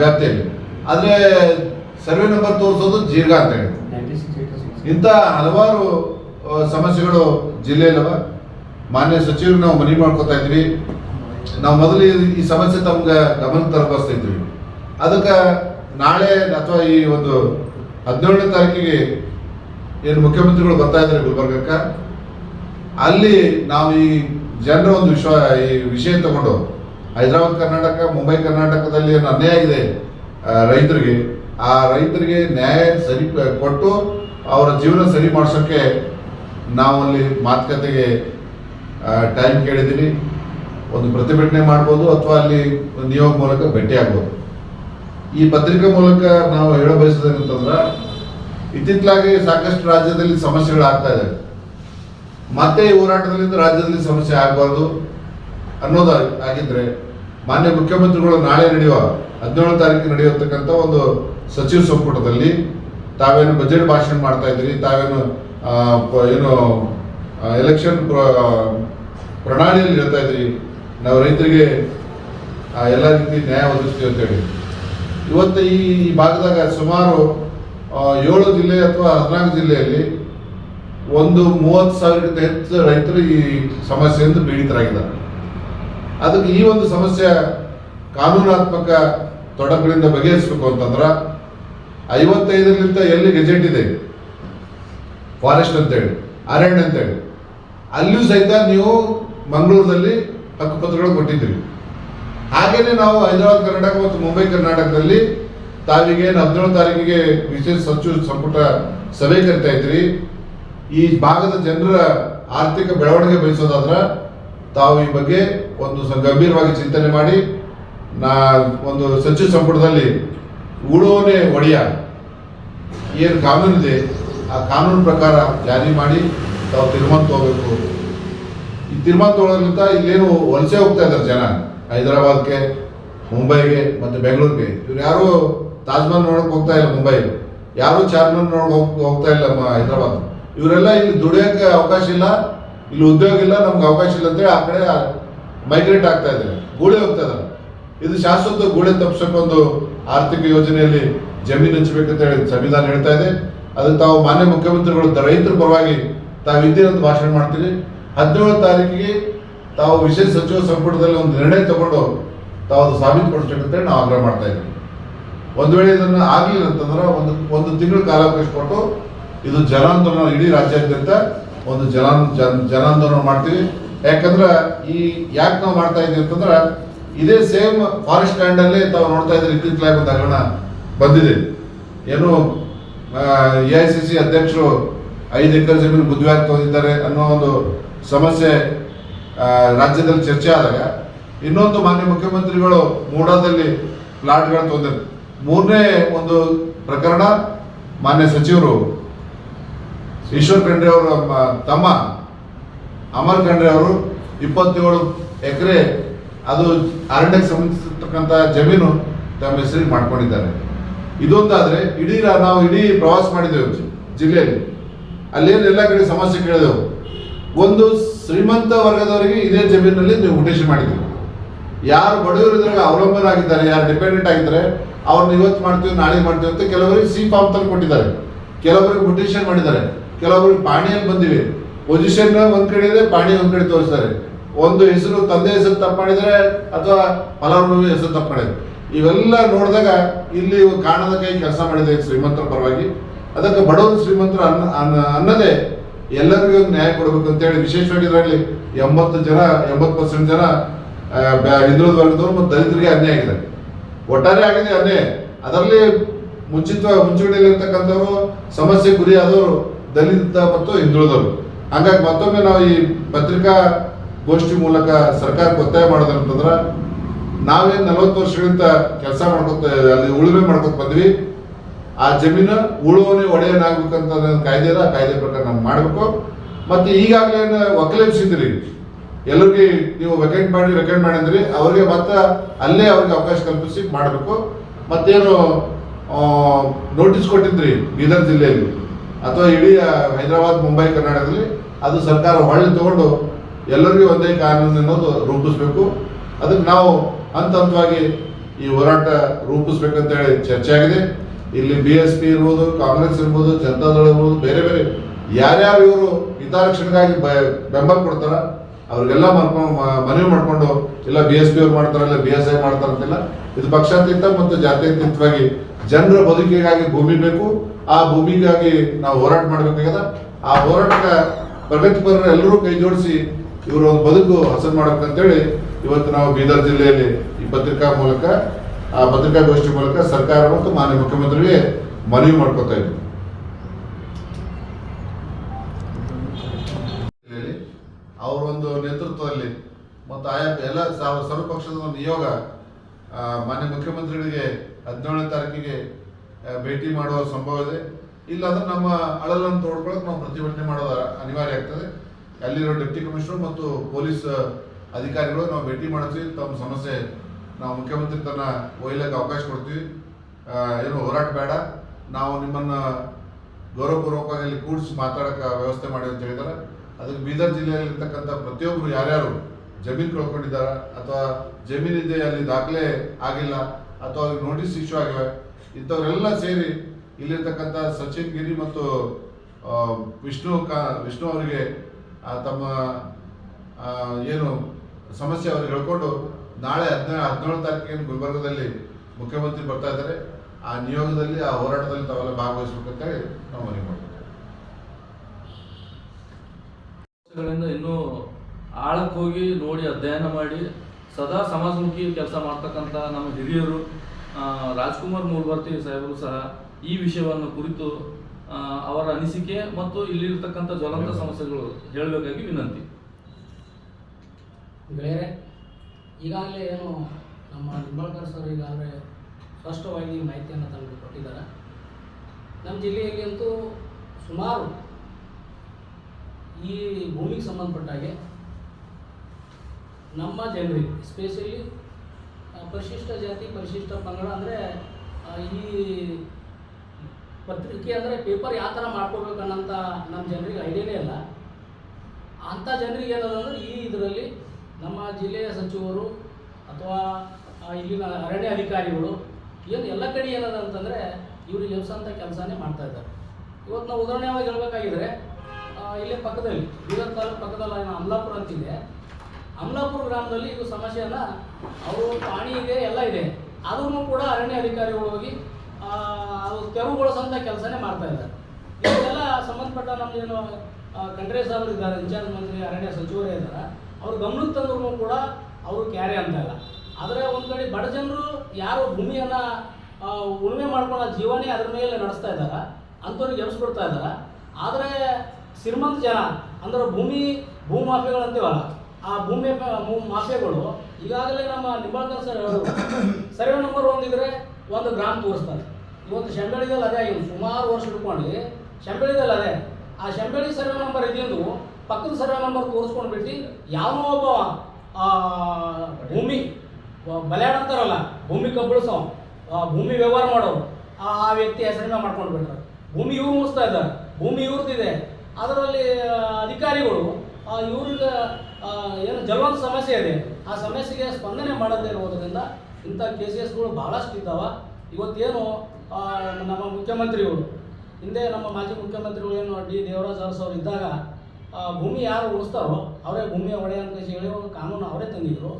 ವ್ಯಾಪ್ತಿಯಲ್ಲಿ. ಆದ್ರೆ ಸರ್ವೆ ನಂಬರ್ ತೋರಿಸೋದು ಜೀರ್ಗ ಅಂತ ಹೇಳಿ. ಇಂಥ ಹಲವಾರು ಸಮಸ್ಯೆಗಳು ಜಿಲ್ಲೆಯಲ್ಲವ ಮಾನ್ಯ ಸಚಿವರು ನಾವು ಮನವಿ ಮಾಡ್ಕೊತಾ ಇದ್ವಿ ನಾವು ಮೊದಲು ಈ- ಸಮಸ್ಯೆ ತಮ್ಗೆ ಗಮನ ತರಬಸ್ತಾ ಇದ್ವಿ ಅದಕ್ಕೆ ನಾಳೆ ಅಥವಾ ಈ ಒಂದು ಹದಿನೇಳನೇ ತಾರೀಕಿಗೆ ಏನು ಮುಖ್ಯಮಂತ್ರಿಗಳು ಬರ್ತಾ ಇದ್ದಾರೆ ಗುಲ್ಬರ್ಗಕ್ಕೆ. ಅಲ್ಲಿ ನಾವು ಈ ಜನರ ಒಂದು ವಿಶ್ವ ಈ ವಿಷಯ ತಗೊಂಡು ಹೈದರಾಬಾದ್ ಕರ್ನಾಟಕ, ಮುಂಬೈ ಕರ್ನಾಟಕದಲ್ಲಿ ಏನು ಅನ್ಯಾಯ ಇದೆ ರೈತರಿಗೆ, ಆ ರೈತರಿಗೆ ನ್ಯಾಯ ಸರಿ ಕೊಟ್ಟು ಅವರ ಜೀವನ ಸರಿ ಮಾಡ್ಸೋಕ್ಕೆ ನಾವು ಅಲ್ಲಿ ಮಾತುಕತೆಗೆ ಟೈಮ್ ಕೇಳಿದ್ದೀವಿ. ಒಂದು ಪ್ರತಿಭಟನೆ ಮಾಡ್ಬೋದು ಅಥವಾ ಅಲ್ಲಿ ನಿಯೋಗ ಮೂಲಕ ಭೇಟಿ ಆಗ್ಬೋದು. ಈ ಪತ್ರಿಕೆ ಮೂಲಕ ನಾವು ಹೇಳ ಬಯಸೋದೇನಂತಂದ್ರೆ ಇತ್ತಿತ್ತಲಾಗಿ ಸಾಕಷ್ಟು ರಾಜ್ಯದಲ್ಲಿ ಸಮಸ್ಯೆಗಳು ಆಗ್ತಾ ಇದೆ. ಮತ್ತೆ ಈ ಹೋರಾಟದಿಂದ ರಾಜ್ಯದಲ್ಲಿ ಸಮಸ್ಯೆ ಆಗಬಾರ್ದು ಅನ್ನೋದು ಆಗಿದ್ರೆ, ಮಾನ್ಯ ಮುಖ್ಯಮಂತ್ರಿಗಳು ನಾಳೆ ನಡೆಯುವ ಹದಿನೇಳು ತಾರೀಕು ನಡೆಯತಕ್ಕಂಥ ಒಂದು ಸಚಿವ ಸಂಪುಟದಲ್ಲಿ ತಾವೇನು ಬಜೆಟ್ ಭಾಷಣ ಮಾಡ್ತಾ ಇದ್ರಿ ತಾವೇನು ಏನು ಎಲೆಕ್ಷನ್ ಪ್ರಣಾಳಿಯಲ್ಲಿ ಹೇಳ್ತಾ ಇದ್ರಿ, ನಾವು ರೈತರಿಗೆ ಎಲ್ಲ ರೀತಿ ನ್ಯಾಯ ಒದಗಿಸ್ತೀವಿ ಅಂತೇಳಿ ಇವತ್ತು ಈ ಭಾಗದಾಗ ಸುಮಾರು ಏಳು ಜಿಲ್ಲೆ ಅಥವಾ ಹದಿನಾಲ್ಕು ಜಿಲ್ಲೆಯಲ್ಲಿ ಒಂದು ಮೂವತ್ತು ಸಾವಿರಕ್ಕಿಂತ ಹೆಚ್ಚು ರೈತರು ಈ ಸಮಸ್ಯೆಯಿಂದ ಪೀಡಿತರಾಗಿದ್ದಾರೆ. ಅದಕ್ಕೆ ಈ ಒಂದು ಸಮಸ್ಯೆ ಕಾನೂನಾತ್ಮಕ ತೊಡಕುಗಳಿಂದ ಬಗೆಹರಿಸಬೇಕು ಅಂತಂದ್ರೆ ಐವತ್ತೈದರಿಂದ ಎಲ್ಲಿ ಗೆಜೆಟ್ ಇದೆ? ಫಾರೆಸ್ಟ್ ಅಂತೇಳಿ, ಅರಣ್ಯ ಅಂತೇಳಿ. ಅಲ್ಲಿಯೂ ಸಹಿತ ನೀವು ಮಂಗಳೂರಿನಲ್ಲಿ ಹಕ್ಕುಪತ್ರಗಳು ಕೊಟ್ಟಿದ್ದೀರಿ. ಹಾಗೇನೆ ನಾವು ಹೈದರಾಬಾದ್, ಕರ್ನಾಟಕ ಮತ್ತು ಮುಂಬೈ, ಕರ್ನಾಟಕದಲ್ಲಿ ತಾವಿಗೆ ಹದಿನೇಳು ತಾರೀಕಿಗೆ ವಿಶೇಷ ಸಚಿವ ಸಂಪುಟ ಸಭೆ ಕರಿತಾ ಇದ್ರಿ. ಈ ಭಾಗದ ಜನರ ಆರ್ಥಿಕ ಬೆಳವಣಿಗೆ ಬಯಸೋದಾದ್ರೆ ತಾವು ಈ ಬಗ್ಗೆ ಒಂದು ಗಂಭೀರವಾಗಿ ಚಿಂತನೆ ಮಾಡಿ, ನಾ ಒಂದು ಸಚಿವ ಸಂಪುಟದಲ್ಲಿ ಉಳುವನೇ ಒಡೆಯ. ಏನು ಕಾನೂನಿದೆ? ಆ ಕಾನೂನು ಪ್ರಕಾರ ಜಾರಿ ಮಾಡಿ ತಾವು ತೀರ್ಮಾನ ತಗೋಬೇಕು ಈ ತೀರ್ಮಾನ ತಗೊಳ್ಳೋದ್ರಿಂದ ಇಲ್ಲೇನು ವಲಸೆ ಹೋಗ್ತಾ ಇದ್ದಾರೆ ಜನ. ಹೈದರಾಬಾದ್ಗೆ, ಮುಂಬೈಗೆ ಮತ್ತು ಬೆಂಗಳೂರಿಗೆ. ಇವ್ರು ಯಾರು ತಾಜ್ಮಹಲ್ ನೋಡೋಕೆ ಹೋಗ್ತಾ ಇಲ್ಲ ಮುಂಬೈ. ಯಾರು ಚಾರ್ಮನ್ ನೋಡೋಕೆ ಹೋಗ್- ಹೋಗ್ತಾ ಇಲ್ಲ ಹೈದರಾಬಾದ್. ಇವರೆಲ್ಲ ಇಲ್ಲಿ ದುಡಿಯೋಕೆ ಅವಕಾಶ ಇಲ್ಲ. ಇಲ್ಲಿ ಉದ್ಯೋಗ ಇಲ್ಲ, ನಮ್ಗೆ ಅವಕಾಶ ಇಲ್ಲ ಅಂತೇಳಿ ಆ ಕಡೆ ಮೈಗ್ರೇಟ್ ಆಗ್ತಾ ಇದ್ದಾರೆ. ಗೂಳಿ ಹೋಗ್ತಾ ಇದ್ದಾರೆ. ಇದು ಶಾಶ್ವತ ಗೂಳಿ ತಪ್ಪಿಸೋಕೆ ಒಂದು ಆರ್ಥಿಕ ಯೋಜನೆಯಲ್ಲಿ ಜಮೀನು ಹಂಚಬೇಕಂತ ಹೇಳಿ ಸಂವಿಧಾನ ಹೇಳ್ತಾ ಇದೆ. ಅದಕ್ಕೆ ತಾವು ಮಾನ್ಯ ಮುಖ್ಯಮಂತ್ರಿಗಳು ರೈತರ ಪರವಾಗಿ ತಾವು ಇದ್ದೀರಂತ ಭಾಷಣ ಮಾಡ್ತೀರಿ. ಹದಿನೇಳು ತಾರೀಕಿಗೆ ತಾವು ವಿಶೇಷ ಸಚಿವ ಸಂಪುಟದಲ್ಲಿ ಒಂದು ನಿರ್ಣಯ ತಗೊಂಡು ತಾವು ಅದು ಸಾಬೀತುಪಡಿಸ್ಬೇಕಂತೇಳಿ ನಾವು ಆಗ್ರಹ ಮಾಡ್ತಾ ಇದ್ದೀವಿ. ಒಂದು ವೇಳೆ ಇದನ್ನು ಆಗಲಿಲ್ಲ ಅಂತಂದ್ರೆ ಒಂದು ಒಂದು ತಿಂಗಳು ಕಾಲಾವಕಾಶ ಕೊಟ್ಟು ಇದು ಜನಾಂದೋಲನ ಇಡೀ ರಾಜ್ಯಾದ್ಯಂತ ಒಂದು ಜನಾನ್ ಜನ್- ಜನಾಂದೋಲನ ಮಾಡ್ತೀವಿ. ಯಾಕಂದ್ರೆ ಈ ಯಾಕೆ ನಾವು ಮಾಡ್ತಾ ಇದ್ದೀವಿ ಅಂತಂದ್ರೆ ಇದೇ ಸೇಮ್ ಫಾರೆಸ್ಟ್ ಲ್ಯಾಂಡಲ್ಲಿ ತಾವು ನೋಡ್ತಾ ಇದ್ರೆ ಇತ್ತಿತ್ತಲಾಗಿ ಒಂದು ಹಗರಣ ಬಂದಿದೆ. ಏನು ಎ ಐ ಸಿ ಸಿ ಅಧ್ಯಕ್ಷರು ಐದು ಎಕರೆ ಜಮೀನು ಬುದ್ಧಿವಾಗಿ ತಗೊಂಡಿದ್ದಾರೆ ಅನ್ನೋ ಒಂದು ಸಮಸ್ಯೆ ರಾಜ್ಯದಲ್ಲಿ ಚರ್ಚೆ ಆದಾಗ ಇನ್ನೊಂದು ಮಾನ್ಯ ಮುಖ್ಯಮಂತ್ರಿಗಳು ಮೂಡಾದಲ್ಲಿ ಪ್ಲಾಟ್ಗಳು ತೊಂದರೆ ಮೂರನೇ ಒಂದು ಪ್ರಕರಣ ಮಾನ್ಯ ಸಚಿವರು ಈಶ್ವರ್ ಖಂಡ್ರೆ ಅವರ ತಮ್ಮ ಅಮರ್ ಖಂಡ್ರೆ ಅವರು ಇಪ್ಪತ್ತೇಳು ಎಕರೆ ಅದು ಅರಣ್ಯಕ್ಕೆ ಸಂಬಂಧಿಸಿರ್ತಕ್ಕಂಥ ಜಮೀನು ತಮ್ಮ ಹೆಸರಿಗೆ ಮಾಡ್ಕೊಂಡಿದ್ದಾರೆ. ಇದೊಂದಾದ್ರೆ ಇಡೀ ನಾವು ಇಡೀ ಪ್ರವಾಸ ಮಾಡಿದ್ದೇವೆ ಜಿಲ್ಲೆಯಲ್ಲಿ. ಅಲ್ಲೇನು ಎಲ್ಲ ಕಡೆ ಸಮಸ್ಯೆ ಕೇಳಿದೆವು. ಒಂದು ಶ್ರೀಮಂತ ವರ್ಗದವರಿಗೆ ಇದೇ ಜಮೀನಲ್ಲಿ ನೀವು ಹುಟೇಶನ್ ಮಾಡಿದ್ದೀವಿ ಯಾರು ಬಡವರು ಇದ್ರಾಗ ಅವಲಂಬನ ಆಗಿದ್ದಾರೆ ಯಾರು ಡಿಪೆಂಡೆಂಟ್ ಆಗಿದ್ದಾರೆ ಅವ್ರನ್ನ ಇವತ್ತು ಮಾಡ್ತೀವಿ ನಾಳೆ ಮಾಡ್ತೀವಿ ಅಂತ ಕೆಲವರಿಗೆ ಸಿ ಫಾರ್ಮ್ ತಂದು ಕೊಟ್ಟಿದ್ದಾರೆ. ಕೆಲವರಿಗೆ ಮುಟೇಶನ್ ಮಾಡಿದ್ದಾರೆ. ಕೆಲವರಿಗೆ ಪಾಣಿಯಲ್ಲಿ ಬಂದಿವೆ. ಪೊಸಿಷನ್ ಒಂದ್ ಕಡೆ ಇದೆ, ಪಾಣಿ ಒಂದ್ ಕಡೆ ತೋರಿಸ್ತಾರೆ. ಒಂದು ಹೆಸರು, ತಂದೆ ಹೆಸರು ತಪ್ಪು ಮಾಡಿದರೆ ಅಥವಾ ಫಲಾನುಭವಿ ಹೆಸರು ತಪ್ಪು ಮಾಡಿದ್ರೆ. ಇವೆಲ್ಲ ನೋಡಿದಾಗ ಇಲ್ಲಿ ಕಾಣದ ಕೈ ಕೆಲಸ ಮಾಡಿದೆ ಶ್ರೀಮಂತರ ಪರವಾಗಿ. ಅದಕ್ಕೆ ಬಡವರು ಶ್ರೀಮಂತರು ಅನ್ನ, ಅನ್ನ- ಅನ್ನದೇ ಎಲ್ಲರಿಗೂ ನ್ಯಾಯ ಕೊಡಬೇಕು ಅಂತೇಳಿ ವಿಶೇಷವಾಗಿ ಇದರಲ್ಲಿ ಎಂಬತ್ತು ಜನ, ಎಂಬತ್ತು ಪರ್ಸೆಂಟ್ ಜನ ಹಿಂದುಳಿದ ವರ್ಗದವರು ಮತ್ತು ದಲಿತರಿಗೆ ಅನ್ಯಾಯ ಆಗಿದೆ. ಒಟ್ಟಾರೆ ಆಗಿದೆ ಅನ್ಯಾಯ. ಅದರಲ್ಲಿ ಮುಂಚಿತ, ಮುಂಚೂಣಿಯಲ್ಲಿರ್ತಕ್ಕಂಥವ್ರು ಸಮಸ್ಯೆ ಗುರಿ ಆದವರು ದಲಿತ ಮತ್ತು ಹಿಂದುಳಿದವರು. ಹಂಗಾಗಿ ಮತ್ತೊಮ್ಮೆ ನಾವು ಈ ಪತ್ರಿಕಾ ಗೋಷ್ಠಿ ಮೂಲಕ ಸರ್ಕಾರಕ್ಕೆ ಒತ್ತಾಯ ಮಾಡೋದಂತಂದ್ರೆ ನಾವೇನು ನಲವತ್ತು ವರ್ಷಗಳಿಂದ ಕೆಲಸ ಮಾಡ್ಕೊತ ಅಲ್ಲಿ ಉಳುಮೆ ಮಾಡ್ಕೊತ ಬಂದ್ವಿ. ಆ ಜಮೀನು ಉಳುವನೆ ಒಡೆಯನಾಗ್ಬೇಕಂತ ಕಾಯ್ದೆ ಇದೆ, ಆ ಕಾಯ್ದೆ ಪ್ರಕಾರ ನಾವು ಮಾಡಬೇಕು. ಮತ್ತೆ ಈಗಾಗಲೇ ಒಕ್ಕಲಿಸಿದ್ರಿ ಎಲ್ಲರಿಗೆ ನೀವು ವೆಕೆಂಟ್ ಮಾಡಿ ವೆಕೆಂಟ್ ಮಾಡಿದ್ರಿ ಅವ್ರಿಗೆ ಮತ್ತೆ ಅಲ್ಲೇ ಅವ್ರಿಗೆ ಅವಕಾಶ ಕಲ್ಪಿಸಿ ಮಾಡಬೇಕು. ಮತ್ತೇನು ನೋಟಿಸ್ ಕೊಟ್ಟಿದ್ರಿ ಬೀದರ್ ಜಿಲ್ಲೆಯಲ್ಲಿ, ಅಥವಾ ಇಡೀ ಹೈದರಾಬಾದ್, ಮುಂಬೈ, ಕರ್ನಾಟಕದಲ್ಲಿ, ಅದು ಸರ್ಕಾರ ಹೊಳ್ಳಿ ತಗೊಂಡು ಎಲ್ಲರಿಗೂ ಒಂದೇ ಕಾನೂನು ಅನ್ನೋದು ರೂಪಿಸ್ಬೇಕು. ಅದಕ್ಕೆ ನಾವು ಹಂತ ಹಂತವಾಗಿ ಈ ಹೋರಾಟ ರೂಪಿಸ್ಬೇಕಂತೇಳಿ ಚರ್ಚೆ ಆಗಿದೆ ಇಲ್ಲಿ ಬಿ ಎಸ್ ಪಿ ಇರ್ಬೋದು, ಕಾಂಗ್ರೆಸ್ ಇರ್ಬೋದು ಜನತಾದಳ ಇರ್ಬೋದು, ಬೇರೆ ಬೇರೆ ಯಾರ್ಯಾರು ಇವರು ಹಿತರಕ್ಷಣೆಗಾಗಿ ಬೆಂಬಲ ಕೊಡ್ತಾರ, ಅವ್ರಿಗೆಲ್ಲ ಮಾಡ್ಕೊಂಡು ಮನವಿ ಮಾಡಿಕೊಂಡು, ಇಲ್ಲ ಬಿ ಎಸ್ ಪಿ ಅವ್ರು ಮಾಡ್ತಾರ, ಇಲ್ಲ ಬಿ ಎಸ್ ಐ ಮಾಡ್ತಾರಂತಿಲ್ಲ ಇದು ಪಕ್ಷಾತೀತ ಮತ್ತು ಜಾತ್ಯತೀತವಾಗಿ ಜನರ ಬದುಕಿಗಾಗಿ ಭೂಮಿ ಬೇಕು, ಆ ಭೂಮಿಗಾಗಿ ನಾವು ಹೋರಾಟ ಮಾಡಬೇಕಾಗ್ಯದ. ಆ ಹೋರಾಟಕ್ಕೆ ಪ್ರಗತಿಪರರು ಎಲ್ಲರೂ ಕೈ ಜೋಡಿಸಿ ಇವರು ಒಂದು ಬದುಕು ಹಸನ್ ಮಾಡ್ಬೇಕಂತೇಳಿ ಇವತ್ತು ನಾವು ಬೀದರ್ ಜಿಲ್ಲೆಯಲ್ಲಿ ಈ ಪತ್ರಿಕಾ ಮೂಲಕ, ಆ ಪತ್ರಿಕಾಗೋಷ್ಠಿ ಮೂಲಕ ಸರ್ಕಾರ ಮತ್ತು ಮಾನ್ಯ ಮುಖ್ಯಮಂತ್ರಿಗೆ ಮನವಿ ಮಾಡ್ಕೊತಾ ಇದ್ವಿ. ಅವರೊಂದು ನೇತೃತ್ವದಲ್ಲಿ ಮತ್ತು ಆಯಾ ಎಲ್ಲ ಸರ್ವಪಕ್ಷದ ಒಂದು ನಿಯೋಗ ಮಾನ್ಯ ಮುಖ್ಯಮಂತ್ರಿಗಳಿಗೆ ಹದಿನೇಳನೇ ತಾರೀಕಿಗೆ ಭೇಟಿ ಮಾಡುವ ಸಂಭವ ಇದೆ. ಇಲ್ಲಾಂದ್ರೆ ನಮ್ಮ ಅಳಲನ್ನು ತೋಡ್ಕೊಳ್ಳೋಕೆ ನಾವು ಪ್ರತಿಭಟನೆ ಮಾಡೋದು ಅನಿವಾರ್ಯ ಆಗ್ತದೆ. ಅಲ್ಲಿರೋ ಡೆಪ್ಟಿ ಕಮಿಷನರ್ ಮತ್ತು ಪೊಲೀಸ್ ಅಧಿಕಾರಿಗಳು ನಾವು ಭೇಟಿ ಮಾಡ್ತೀವಿ, ತಮ್ಮ ಸಮಸ್ಯೆ ನಾವು ಮುಖ್ಯಮಂತ್ರಿ ತನ್ನ ಒಯ್ಲಕ್ಕೆ ಅವಕಾಶ ಕೊಡ್ತೀವಿ. ಏನು ಹೋರಾಟ ಬೇಡ. ನಾವು ನಿಮ್ಮನ್ನ ಗೌರವಪೂರ್ವಕವಾಗಿ ಅಲ್ಲಿ ಕೂಡಿಸಿ ಮಾತಾಡೋಕೆ ವ್ಯವಸ್ಥೆ ಮಾಡಿ ಅಂತ ಹೇಳಿದ್ದಾರೆ. ಅದಕ್ಕೆ ಬೀದರ್ ಜಿಲ್ಲೆಯಲ್ಲಿರ್ತಕ್ಕಂಥ ಪ್ರತಿಯೊಬ್ಬರು ಯಾರ್ಯಾರು ಜಮೀನು ಕಳ್ಕೊಂಡಿದ್ದಾರೆ ಅಥವಾ ಜಮೀನಿದೆ ಅಲ್ಲಿ ದಾಖಲೆ ಆಗಿಲ್ಲ ಅಥವಾ ಅವ್ರಿಗೆ ನೋಟಿಸ್ ಇಶ್ಯೂ ಆಗಿವೆ ಇಂಥವರೆಲ್ಲ ಸೇರಿ ಇಲ್ಲಿರ್ತಕ್ಕಂಥ ಸಚಿನ್ ಗಿರಿ ಮತ್ತು ವಿಷ್ಣು ಕಾ, ವಿಷ್ಣು ಅವರಿಗೆ ತಮ್ಮ ಏನು ಸಮಸ್ಯೆ ಅವ್ರಿಗೆ ಹೇಳ್ಕೊಂಡು ನಾಳೆ ಹದಿನೇಳು ಹದಿನೇಳು ತಾರೀಕಿಗೆ ಗುಲ್ಬರ್ಗದಲ್ಲಿ ಮುಖ್ಯಮಂತ್ರಿ ಬರ್ತಾ ಇದ್ದಾರೆ. ಆ ನಿಯೋಗದಲ್ಲಿ ಆ ಹೋರಾಟದಲ್ಲಿ ತಾವೆಲ್ಲ ಭಾಗವಹಿಸ್ಬೇಕಂತೇಳಿ ನಾವು ಮನವಿ ಮಾಡ್ತೀವಿ. ಇನ್ನೂ ಆಳಕ್ಕೆ ಹೋಗಿ ನೋಡಿ ಅಧ್ಯಯನ ಮಾಡಿ ಸದಾ ಸಮಾಜಮುಖಿ ಕೆಲಸ ಮಾಡ್ತಕ್ಕಂಥ ನಮ್ಮ ಹಿರಿಯರು ರಾಜ್ಕುಮಾರ್ ಮೂಲ್ವರ್ತಿ ಸಾಹೇಬರು ಸಹ ಈ ವಿಷಯವನ್ನು ಕುರಿತು ಅವರ ಅನಿಸಿಕೆ ಮತ್ತು ಇಲ್ಲಿರ್ತಕ್ಕಂಥ ಜ್ವಲಂತ ಸಮಸ್ಯೆಗಳು ಹೇಳಬೇಕಾಗಿ ವಿನಂತಿ. ಗೆಳೆಯರೆ, ಈಗಾಗಲೇ ಏನು ನಮ್ಮ ನಿಂಬಾಳ್ಕರ್ ಸರ್ ಈಗಾಗಲೇ ಸ್ಪಷ್ಟವಾಗಿ ಮಾಹಿತಿಯನ್ನು ತಮಗೆ ಕೊಟ್ಟಿದ್ದಾರೆ. ನಮ್ಮ ಜಿಲ್ಲೆಯಲ್ಲಿ ಅಂತೂ ಸುಮಾರು ಈ ಭೂಮಿಗೆ ಸಂಬಂಧಪಟ್ಟ ಹಾಗೆ ನಮ್ಮ ಜನರಿಗೆ ಸ್ಪೆಷಲಿ ಪರಿಶಿಷ್ಟ ಜಾತಿ, ಪರಿಶಿಷ್ಟ ಪಂಗಡ ಅಂದರೆ ಈ ಪತ್ರಿಕೆ ಅಂದರೆ ಪೇಪರ್ ಯಾವ ಥರ ಮಾಡ್ಕೋಬೇಕನ್ನೋಂಥ ನಮ್ಮ ಜನರಿಗೆ ಐಡಿಯಾನೇ ಇಲ್ಲ. ಅಂಥ ಜನರಿಗೆ ಏನದಂದ್ರೆ ಈ ಇದರಲ್ಲಿ ನಮ್ಮ ಜಿಲ್ಲೆಯ ಸಚಿವರು ಅಥವಾ ಇಲ್ಲಿನ ಅರಣ್ಯ ಅಧಿಕಾರಿಗಳು ಏನು ಎಲ್ಲ ಕಡೆ ಏನದ ಅಂತಂದರೆ ಇವರು ಎಬ್ಸಂಥ ಕೆಲಸನೇ ಮಾಡ್ತಾ ಇದ್ದಾರೆ. ಇವತ್ತು ನಾವು ಉದಾಹರಣೆಯಾಗಿ ಹೇಳಬೇಕಾಗಿದ್ರೆ ಇಲ್ಲೇ ಪಕ್ಕದಲ್ಲಿ, ಬೀದರ್ ತಾಲೂಕು ಪಕ್ಕದಲ್ಲಿ ಏನು ಅಮಲಾಪುರ ಅಂತಿದೆ. ಅಮಲಾಪುರ ಗ್ರಾಮದಲ್ಲಿ ಇದು ಸಮಸ್ಯೆಯನ್ನು ಅವರು ಪಾಣಿ ಇದೆ ಎಲ್ಲ ಇದೆ. ಆದ್ರೂ ಕೂಡ ಅರಣ್ಯ ಅಧಿಕಾರಿಗಳು ಹೋಗಿ ತೆರವುಗೊಳಿಸೋಂಥ ಕೆಲಸನೇ ಮಾಡ್ತಾ ಇದ್ದಾರೆ. ಇದೆಲ್ಲ ಸಂಬಂಧಪಟ್ಟ ನಮ್ಮದೇನು ಖಂಡ್ರೆ ಸಾಹೇಬರು ಇದ್ದಾರೆ, ಇನ್ಚಾರ್ಜ್ ಮಂತ್ರಿ, ಅರಣ್ಯ ಸಚಿವರೇ ಇದ್ದಾರೆ. ಅವ್ರ ಗಮನಕ್ಕೆ ತಂದ್ರು ಕೂಡ ಅವರು ಕ್ಯಾರೆ ಅಂತ ಇಲ್ಲ. ಆದರೆ ಒಂದು ಕಡೆ ಬಡ ಜನರು ಯಾರು ಭೂಮಿಯನ್ನು ಉಳುಮೆ ಮಾಡ್ಕೊಳ್ಳೋ ಜೀವನೇ ಅದ್ರ ಮೇಲೆ ನಡೆಸ್ತಾ ಇದ್ದಾರೆ ಅಂಥವ್ರಿಗೆ ಎಬ್ಸ್ಬಿಡ್ತಾ ಇದ್ದಾರೆ ಆದರೆ ಶ್ರೀಮಂತ ಜನ, ಅಂದ್ರೆ ಭೂಮಿ, ಭೂ ಮಾಫಿಯಾಗಳು ಅಂತೀವಲ್ಲ, ಆ ಭೂಮಿ ಮಾಫಿಯಾಗಳು ಈಗಾಗಲೇ ನಮ್ಮ ನಿಂಬಾಳ್ಕರ್ ಸರ್ ಹೇಳೋದು ಸರ್ವೆ ನಂಬರ್ ಒಂದಿದ್ರೆ ಒಂದು ಗ್ರಾಮ ತೋರಿಸ್ತಾರೆ. ಇವತ್ತು ಶಂಬಳಿದಲ್ಲಿ ಅದೇ ಸುಮಾರು ವರ್ಷ ಇಟ್ಕೊಂಡು ಶಂಬಳಿದಲ್ಲಿ ಅದೇ. ಆ ಶಂಬಳಿ ಸರ್ವೆ ನಂಬರ್ ಇದ್ದಿಂದು ಪಕ್ಕದ ಸರ್ವೆ ನಂಬರ್ ತೋರಿಸ್ಕೊಂಡು ಬಿಟ್ಟು ಯಾವನೋ ಒಬ್ಬ ಭೂಮಿ ಬಲ್ಯಾಡ್ ಅಂತಾರಲ್ಲ, ಭೂಮಿ ಕಬ್ಬಳಿಸೋ ಭೂಮಿ ವ್ಯವಹಾರ ಮಾಡೋ, ಆ ವ್ಯಕ್ತಿ ಹೆಸರಿನ ಮಾಡ್ಕೊಂಡು ಬಿಟ್ರೆ ಭೂಮಿ ಇವ್ರು ಮುಗಿಸ್ತಾ ಇದ್ದಾರೆ. ಭೂಮಿ ಇವ್ರದ್ದಿದೆ ಅದರಲ್ಲಿ ಅಧಿಕಾರಿಗಳು ಇವ್ರಿಗೆ ಏನು ಜಲವಂತ ಸಮಸ್ಯೆ ಇದೆ. ಆ ಸಮಸ್ಯೆಗೆ ಸ್ಪಂದನೆ ಮಾಡದೇ ಇರೋದ್ರಿಂದ ಇಂಥ ಕೇಸಸ್ಗಳು ಭಾಳಷ್ಟು ಇದ್ದಾವೆ. ಇವತ್ತೇನು ನಮ್ಮ ಮುಖ್ಯಮಂತ್ರಿಗಳು ಹಿಂದೆ ನಮ್ಮ ಮಾಜಿ ಮುಖ್ಯಮಂತ್ರಿಗಳು ಏನು ಡಿ ದೇವರಾಜ್ ಅರಸ್ ಅವರು ಇದ್ದಾಗ ಭೂಮಿ ಯಾರು ಉಳಿಸ್ತಾರೋ ಅವರೇ ಭೂಮಿಯ ಒಡೆಯ ಅಂತ ಹೇಳಿ ಒಂದು ಕಾನೂನು ಅವರೇ ತಂದಿದ್ರು.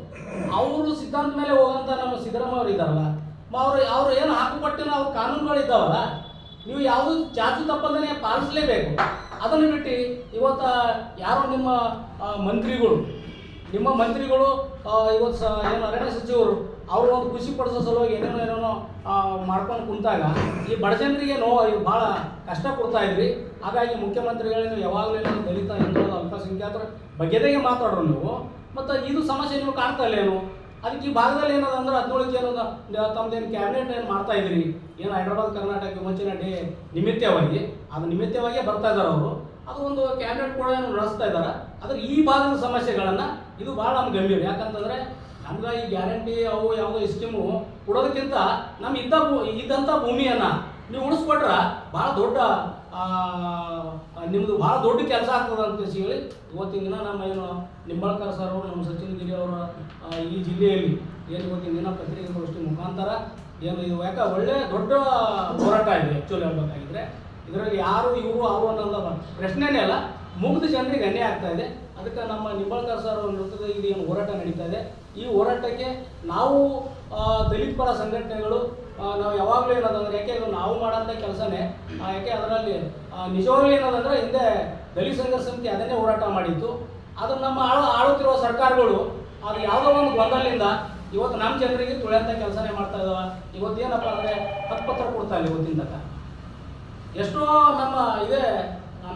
ಅವರು ಸಿದ್ಧಾಂತ ಮೇಲೆ ಹೋಗಂತ ನಮ್ಮ ಸಿದ್ದರಾಮಯ್ಯ ಅವರು ಇದ್ದಾರಲ್ಲ ಅವರು ಅವ್ರು ಏನು ಹಾಕುಪಟ್ಟಿನ ಅವ್ರ ಕಾನೂನುಗಳು ಇದ್ದಾವಲ್ಲ ನೀವು ಯಾವುದು ಚಾಚು ತಪ್ಪದೇ ಪಾಲಿಸಲೇಬೇಕು. ಅದನ್ನು ಬಿಟ್ಟು ಇವತ್ತು ಯಾರೋ ನಿಮ್ಮ ಮಂತ್ರಿಗಳು ನಿಮ್ಮ ಮಂತ್ರಿಗಳು ಇವತ್ತು ಏನು ಅರಣ್ಯ ಸಚಿವರು, ಅವರು ಒಂದು ಖುಷಿ ಪಡಿಸೋ ಸಲುವಾಗಿ ಏನೇನೋ ಏನೇನೋ ಮಾಡ್ಕೊಂಡು ಕುಂತಾಗ ಈ ಬಡ ಜನರಿಗೆ ನೋವು ಭಾಳ ಕಷ್ಟ ಕೊಡ್ತಾ ಇದ್ರಿ. ಹಾಗಾಗಿ ಮುಖ್ಯಮಂತ್ರಿಗಳೇನು ಯಾವಾಗಲೂ ದಲಿತ, ಹಿಂದುಳಿದ, ಅಲ್ಪಸಂಖ್ಯಾತರ ಬಗ್ಗೆದಾಗೆ ಮಾತಾಡ್ರು ನೀವು. ಮತ್ತು ಇದು ಸಮಸ್ಯೆ ನೀವು ಕಾಣ್ತಾ ಇಲ್ಲ ಏನು? ಅದಕ್ಕೆ ಈ ಭಾಗದಲ್ಲಿ ಏನದ ಅಂದ್ರೆ ಹದಿನೇಳಕ್ಕೆ ಏನದ ತಮ್ಮದೇನು ಕ್ಯಾಬಿನೆಟ್ ಏನು ಮಾಡ್ತಾ ಇದ್ರಿ? ಏನು ಹೈದ್ರಾಬಾದ್, ಕರ್ನಾಟಕ ಮುಂಚಿನ ಡೇ ನಿಮಿತ್ತವಾಗಿ, ಅದು ನಿಮಿತ್ತವಾಗಿಯೇ ಬರ್ತಾ ಇದ್ದಾರೆ ಅವರು. ಅದು ಒಂದು ಕ್ಯಾಬಿನೆಟ್ ಕೂಡ ನಡೆಸ್ತಾ ಇದ್ದಾರೆ ಆದರೆ ಈ ಭಾಗದ ಸಮಸ್ಯೆಗಳನ್ನು ಇದು ಭಾಳ ಗಂಭೀರ. ಯಾಕಂತಂದ್ರೆ ನಮ್ಗೆ ಈ ಗ್ಯಾರಂಟಿ ಅವು ಯಾವುದೋ ಸ್ಕೀಮು ಕೊಡೋದಕ್ಕಿಂತ ನಮ್ಮ ಇದ್ದ ಇದ್ದಂಥ ಭೂಮಿಯನ್ನ ನೀವು ಉಳಿಸ್ಕೊಟ್ರೆ ಭಾಳ ದೊಡ್ಡ ನಿಮ್ಮದು ಭಾಳ ದೊಡ್ಡ ಕೆಲಸ ಆಗ್ತದೆ ಅಂತ ಹೇಳಿ. ಇವತ್ತಿನ ದಿನ ನಮ್ಮ ಏನು ನಿಂಬಾಳ್ಕರ್ ಸರ್ ಅವರು, ನಮ್ಮ ಸಚಿನ್ ಗಿರಿ ಅವರ ಈ ಜಿಲ್ಲೆಯಲ್ಲಿ ಏನು ಇವತ್ತಿನ ದಿನ ಪತ್ರಿಕೆಗೋಷ್ಠಿ ಮುಖಾಂತರ ಏನು ಇದು ಯಾಕೆ ಒಳ್ಳೆ ದೊಡ್ಡ ಹೋರಾಟ ಇದೆ ಆ್ಯಕ್ಚುಲಿ ಹೇಳ್ಬೇಕಾಗಿದ್ರೆ. ಇದರಲ್ಲಿ ಯಾರು, ಇವರು, ಅವರು ಅನ್ನೋಲ್ಲ ಪ್ರಶ್ನೆನೇ ಅಲ್ಲ. ಮುಗ್ಧ ಜನರಿಗೆ ಅನ್ಯಾಯ ಆಗ್ತಾ ಇದೆ. ಅದಕ್ಕೆ ನಮ್ಮ ನಿಂಬಾಳ್ಕರ್ ಸರ್ ಅವ್ರ ನೇತೃತ್ವದಲ್ಲಿ ಇದು ಏನು ಹೋರಾಟ ನಡೀತಾ ಇದೆ. ಈ ಹೋರಾಟಕ್ಕೆ ನಾವು ದಲಿತ ಪರ ಸಂಘಟನೆಗಳು ನಾವು ಯಾವಾಗಲೂ ಏನದಂದ್ರೆ ಯಾಕೆ ಇದು ನಾವು ಮಾಡೋಂಥ ಕೆಲಸನೇ ಯಾಕೆ ಅದರಲ್ಲಿ ನಿಜವಾಗ್ಲೂ ಏನದಂದ್ರೆ ಹಿಂದೆ ದಲಿತ ಸಂಘರ್ಷ ಸಮಿತಿ ಅದನ್ನೇ ಹೋರಾಟ ಮಾಡಿತ್ತು. ಅದು ನಮ್ಮ ಆಳು, ಆಳುತ್ತಿರುವ ಸರ್ಕಾರಗಳು, ಅದು ಯಾವುದೋ ಒಂದು ಗೊಂದಲಿಂದ ಇವತ್ತು ನಮ್ಮ ಜನರಿಗೆ ತುಳಿಯಂಥ ಕೆಲಸನೇ ಮಾಡ್ತಾ ಇದ್ದಾವೆ ಇವತ್ತು ಏನಪ್ಪ ಅಂದರೆ ಪತ್ರ ಕೊಡ್ತಾ ಇಲ್ಲ ಇವತ್ತಿನ ತನಕ. ಎಷ್ಟೋ ನಮ್ಮ ಇದೇ,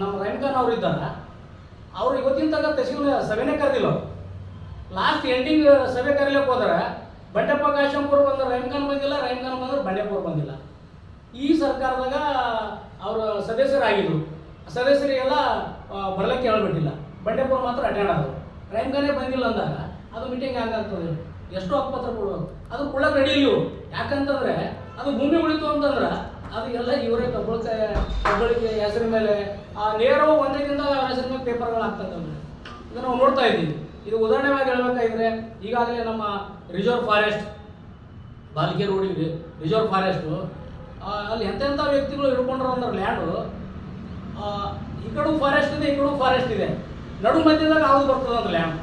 ನಮ್ಮ ರಂಗನ್ ಅವರು ಇದ್ದಾರೆ. ಅವ್ರು ಇವತ್ತಿನ ತನಕ ತಹಸೀಲ್ ಸಭೆನೇ ಕರೆದಿಲ್ಲ ಲಾಸ್ಟ್ ಎಂಡಿಂಗ್ ಸಭೆ ಕರೀಲಿಕ್ಕೆ ಹೋದ್ರೆ ಬಂಡೆಪ್ಪ ಕಾಶಂಪುರ್ ಬಂದ್ರೆ ರೈಮ್ಖಾನ್ ಬಂದಿಲ್ಲ ರೈಮ್ಖಾನ್ ಬಂದ್ರೆ ಬಂಡೆಪುರ್ ಬಂದಿಲ್ಲ. ಈ ಸರ್ಕಾರದಾಗ ಅವರು ಸದಸ್ಯರಾಗಿದ್ರು. ಸದಸ್ಯರಿಗೆಲ್ಲ ಬರ್ಲಿಕ್ಕೆ ಹೇಳ್ಬಿಟ್ಟಿಲ್ಲ. ಬಂಡೆಪುರ ಮಾತ್ರ ಅಟೆಂಡ್ ಆದರು. ರೈಮ್ಖಾನೇ ಬಂದಿಲ್ಲ ಅಂದಾಗ, ಅದು ಮೀಟಿಂಗ್ ಹಂಗಾಗ್ತದೆ? ಎಷ್ಟು ಹಕ್ಕುಪತ್ರ ಕೊಡೋದು ಅದು ಕೊಡಕ್ಕೆ ರೆಡಿ ಯಾಕಂತಂದರೆ, ಅದು ಭೂಮಿ ಉಳಿತು ಅಂತಂದ್ರೆ, ಅದು ಎಲ್ಲ ಇವರೇ ಕಬ್ಬಳಿಕೆ ಹೆಸರು ಮೇಲೆ, ಆ ನೇರವು ಒಂದೇ ದಿನದ ಹೆಸರು ಮೇಲೆ ಪೇಪರ್ಗಳು ಆಗ್ತದೆ ಇದನ್ನು ನಾವು ನೋಡ್ತಾ ಇದ್ದೀವಿ. ಇದು ಉದಾಹರಣೆವಾಗಿ ಹೇಳ್ಬೇಕಾಗಿದ್ರೆ, ಈಗಾಗಲೇ ನಮ್ಮ ರಿಸರ್ವ್ ಫಾರೆಸ್ಟ್ ಬಾಲ್ಕೆ ರೋಡಿಗೆ ರಿಸರ್ವ್ ಫಾರೆಸ್ಟು ಅಲ್ಲಿ ಎಂತೆಂಥ ವ್ಯಕ್ತಿಗಳು ಹಿಡ್ಕೊಂಡ್ರು ಅಂದ್ರೆ ಲ್ಯಾಂಡು ಈ ಕಡೆ ಫಾರೆಸ್ಟ್ ಇದೆ, ಈ ಕಡೆ ಫಾರೆಸ್ಟ್ ಇದೆ. ನಡು ಮಧ್ಯದಾಗ ಯಾವ್ದು ಬರ್ತದೆ ಅಂದ್ರೆ ಲ್ಯಾಂಡ್